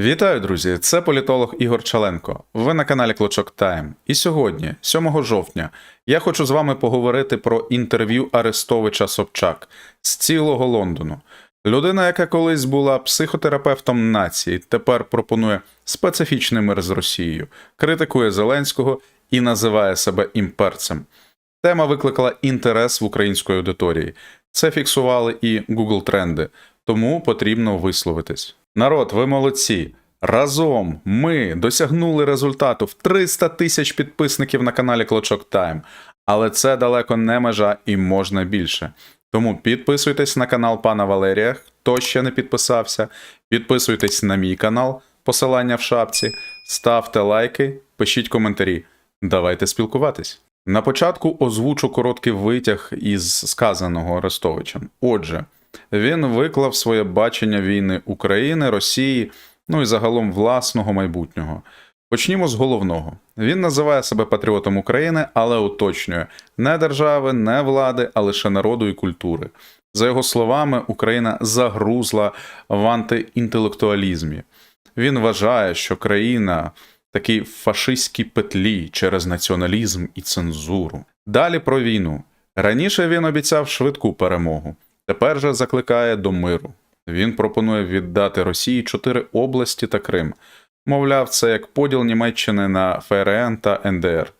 Вітаю, друзі! Це політолог Ігор Чаленко. Ви на каналі Клочок Тайм. І сьогодні, 7 жовтня, я хочу з вами поговорити про інтерв'ю Арестовича Собчак з цілого Лондону. Людина, яка колись була психотерапевтом нації, тепер пропонує специфічний мир з Росією, критикує Зеленського і називає себе імперцем. Тема викликала інтерес в української аудиторії. Це фіксували і Google тренди, тому потрібно висловитись. Народ, ви молодці. Разом ми досягнули результату в 300 тисяч підписників на каналі Клочок Тайм. Але це далеко не межа і можна більше. Тому підписуйтесь на канал пана Валерія, хто ще не підписався. Підписуйтесь на мій канал, посилання в шапці, ставте лайки, пишіть коментарі. Давайте спілкуватись. На початку озвучу короткий витяг із сказаного Арестовичем. Отже, він виклав своє бачення війни України, Росії, ну і загалом власного майбутнього. Почнімо з головного. Він називає себе патріотом України, але уточнює не держави, не влади, а лише народу і культури. За його словами, Україна загрузла в антиінтелектуалізмі. Він вважає, що країна такій фашистській петлі через націоналізм і цензуру. Далі про війну. Раніше він обіцяв швидку перемогу. Тепер же закликає до миру. Він пропонує віддати Росії чотири області та Крим. Мовляв, це як поділ Німеччини на ФРН та НДР.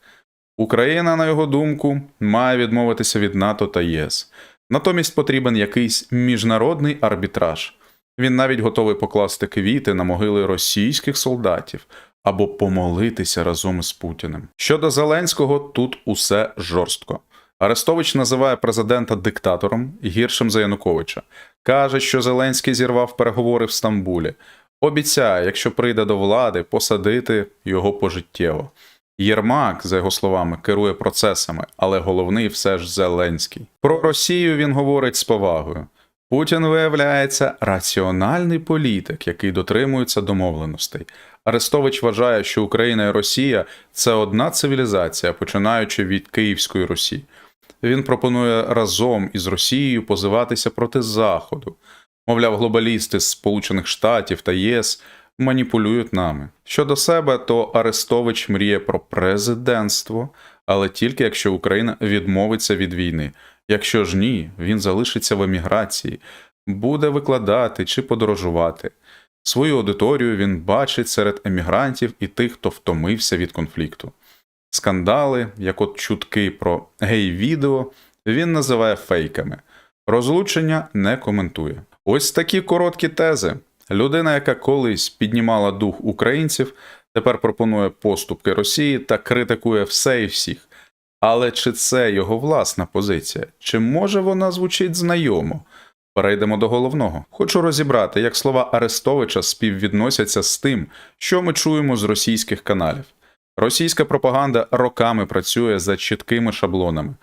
Україна, на його думку, має відмовитися від НАТО та ЄС. Натомість потрібен якийсь міжнародний арбітраж. Він навіть готовий покласти квіти на могили російських солдатів або помолитися разом із Путіним. Щодо Зеленського, тут усе жорстко. Арестович називає президента диктатором гіршим за Януковича. Каже, що Зеленський зірвав переговори в Стамбулі. Обіцяє, якщо прийде до влади, посадити його пожиттєво. Єрмак, за його словами, керує процесами, але головний все ж Зеленський. Про Росію він говорить з повагою. Путін виявляється раціональний політик, який дотримується домовленостей. Арестович вважає, що Україна і Росія це одна цивілізація, починаючи від Київської Русі. Він пропонує разом із Росією позиватися проти Заходу. Мовляв, глобалісти з Сполучених Штатів та ЄС маніпулюють нами. Щодо себе, то Арестович мріє про президентство, але тільки якщо Україна відмовиться від війни. Якщо ж ні, він залишиться в еміграції, буде викладати чи подорожувати. Свою аудиторію він бачить серед емігрантів і тих, хто втомився від конфлікту. Скандали, як от чутки про гей-відео, він називає фейками. Розлучення не коментує. Ось такі короткі тези. Людина, яка колись піднімала дух українців, тепер пропонує поступки Росії та критикує все і всіх. Але чи це його власна позиція? Чи може вона звучить знайомо? Перейдемо до головного. Хочу розібрати, як слова Арестовича співвідносяться з тим, що ми чуємо з російських каналів. Російська пропаганда роками працює за чіткими шаблонами.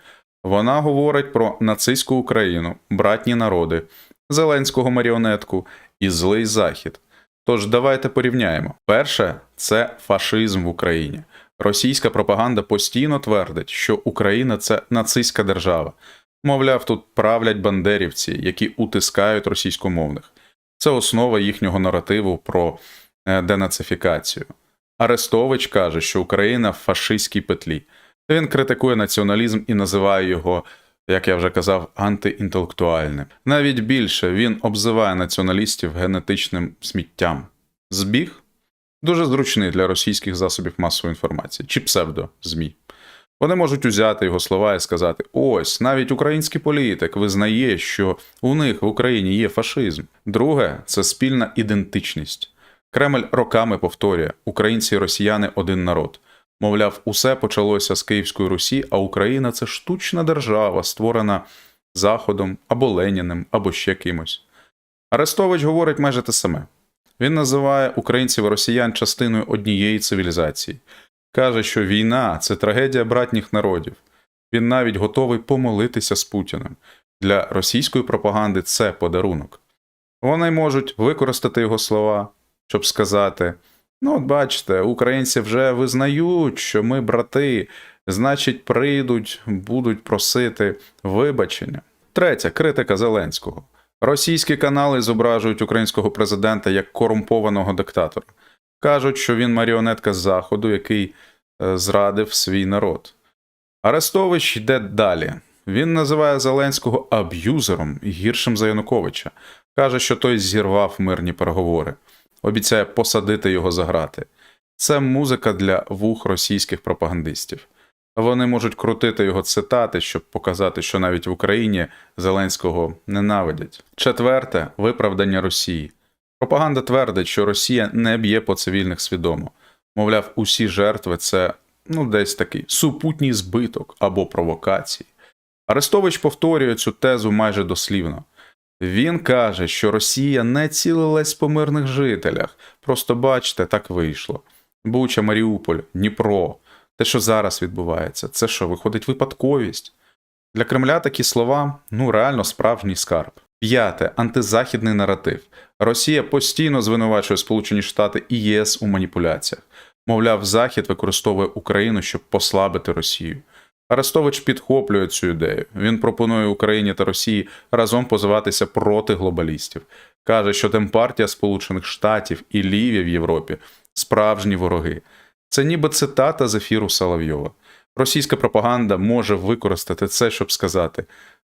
Вона говорить про нацистську Україну, братні народи, Зеленського маріонетку і злий захід. Тож давайте порівняємо. Перше це фашизм в Україні. Російська пропаганда постійно твердить, що Україна це нацистська держава. Мовляв, тут правлять бандерівці, які утискають російськомовних. Це основа їхнього наративу про е, денацифікацію. Арестович каже, що Україна в фашистській петлі. Він критикує націоналізм і називає його, як я вже казав, антиінтелектуальним. Навіть більше він обзиває націоналістів генетичним сміттям. Збіг дуже зручний для російських засобів масової інформації чи псевдо-ЗМІ. Вони можуть узяти його слова і сказати: ось навіть український політик визнає, що у них в Україні є фашизм. Друге це спільна ідентичність. Кремль роками повторює: українці і росіяни один народ. Мовляв, усе почалося з Київської Русі, а Україна це штучна держава, створена Заходом або Леніним, або ще кимось. Арестович говорить майже те саме. Він називає українців і росіян частиною однієї цивілізації. Каже, що війна це трагедія братніх народів. Він навіть готовий помолитися з Путіним. Для російської пропаганди це подарунок. Вони можуть використати його слова, щоб сказати: ну, от бачите, українці вже визнають, що ми брати, значить, прийдуть, будуть просити вибачення. Третя критика Зеленського. Російські канали зображують українського президента як корумпованого диктатора. Кажуть, що він маріонетка заходу, який е, зрадив свій народ. Арестович йде далі. Він називає Зеленського аб'юзером і гіршим за Януковича. Каже, що той зірвав мирні переговори, обіцяє посадити його за грати. Це музика для вух російських пропагандистів. Вони можуть крутити його цитати, щоб показати, що навіть в Україні Зеленського ненавидять. Четверте виправдання Росії. Пропаганда твердить, що Росія не б'є по цивільних свідомо. Мовляв, усі жертви це ну десь такий супутній збиток або провокації. Арестович повторює цю тезу майже дослівно. Він каже, що Росія не цілилась по мирних жителях. Просто бачите, так вийшло. Буча, Маріуполь, Дніпро. Те, що зараз відбувається, це що, виходить випадковість? Для Кремля такі слова ну реально справжній скарб. П'яте антизахідний наратив. Росія постійно звинувачує Сполучені Штати і ЄС у маніпуляціях. Мовляв, Захід використовує Україну, щоб послабити Росію. Арестович підхоплює цю ідею. Він пропонує Україні та Росії разом позиватися проти глобалістів. Каже, що Демпартія Сполучених Штатів і Лівія в Європі справжні вороги. Це ніби цитата з ефіру Соловйова. Російська пропаганда може використати це, щоб сказати: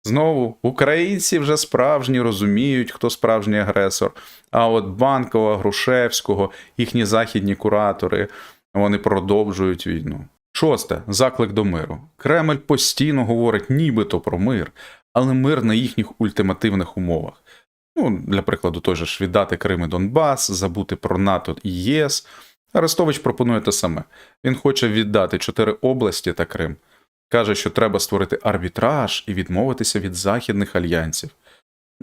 знову українці вже справжні розуміють, хто справжній агресор. А от Банкова, Грушевського, їхні західні куратори вони продовжують війну. Шосте заклик до миру. Кремль постійно говорить нібито про мир, але мир на їхніх ультимативних умовах. Ну, для прикладу, той же ж віддати Крим і Донбас, забути про НАТО і ЄС. Арестович пропонує те саме. Він хоче віддати чотири області та Крим. Каже, що треба створити арбітраж і відмовитися від західних альянсів.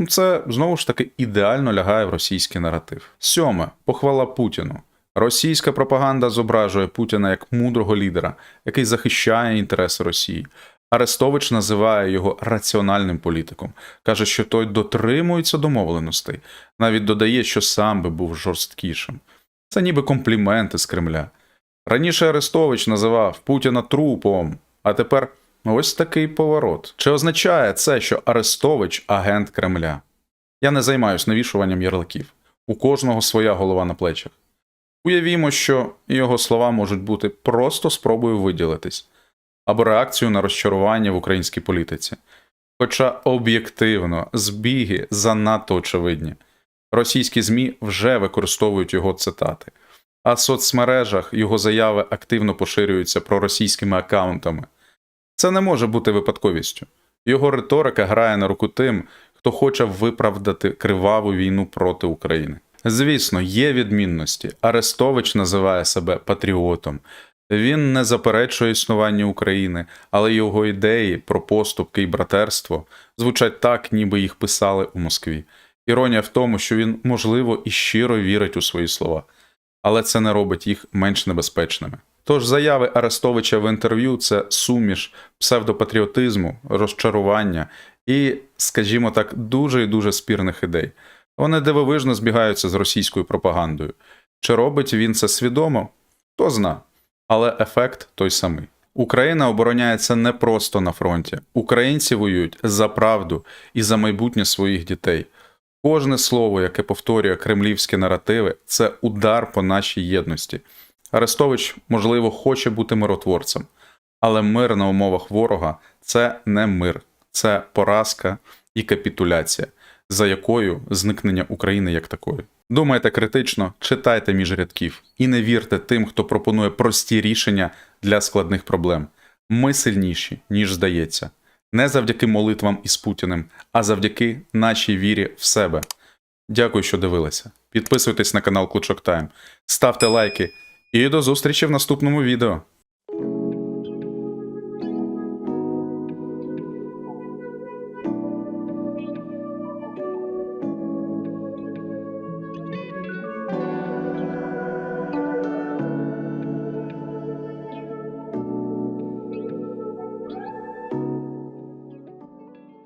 Це знову ж таки ідеально лягає в російський наратив. Сьоме похвала Путіну. Російська пропаганда зображує Путіна як мудрого лідера, який захищає інтереси Росії. Арестович називає його раціональним політиком, каже, що той дотримується домовленостей, навіть додає, що сам би був жорсткішим. Це ніби компліменти з Кремля. Раніше Арестович називав Путіна трупом, а тепер ось такий поворот. Чи означає це, що Арестович агент Кремля? Я не займаюся навішуванням ярликів. У кожного своя голова на плечах. Уявімо, що його слова можуть бути просто спробою виділитись або реакцією на розчарування в українській політиці. Хоча об'єктивно збіги занадто очевидні. Російські ЗМІ вже використовують його цитати, а в соцмережах його заяви активно поширюються проросійськими аккаунтами. Це не може бути випадковістю. Його риторика грає на руку тим, хто хоче виправдати криваву війну проти України. Звісно, є відмінності. Арестович називає себе патріотом. Він не заперечує існування України, але його ідеї про поступки і братерство звучать так, ніби їх писали у Москві. Іронія в тому, що він, можливо, і щиро вірить у свої слова, але це не робить їх менш небезпечними. Тож заяви Арестовича в інтерв'ю це суміш псевдопатріотизму, розчарування і, скажімо так, дуже і дуже спірних ідей. Вони дивовижно збігаються з російською пропагандою. Чи робить він це свідомо? Хто зна. Але ефект той самий. Україна обороняється не просто на фронті. Українці воюють за правду і за майбутнє своїх дітей. Кожне слово, яке повторює кремлівські наративи, це удар по нашій єдності. Арестович, можливо, хоче бути миротворцем, але мир на умовах ворога це не мир, це поразка і капітуляція, за якою зникнення України як такої. Думайте критично, читайте між рядків і не вірте тим, хто пропонує прості рішення для складних проблем. Ми сильніші, ніж здається не завдяки молитвам із Путіним, а завдяки нашій вірі в себе. Дякую, що дивилися. Підписуйтесь на канал Клучок Тайм, ставте лайки і до зустрічі в наступному відео.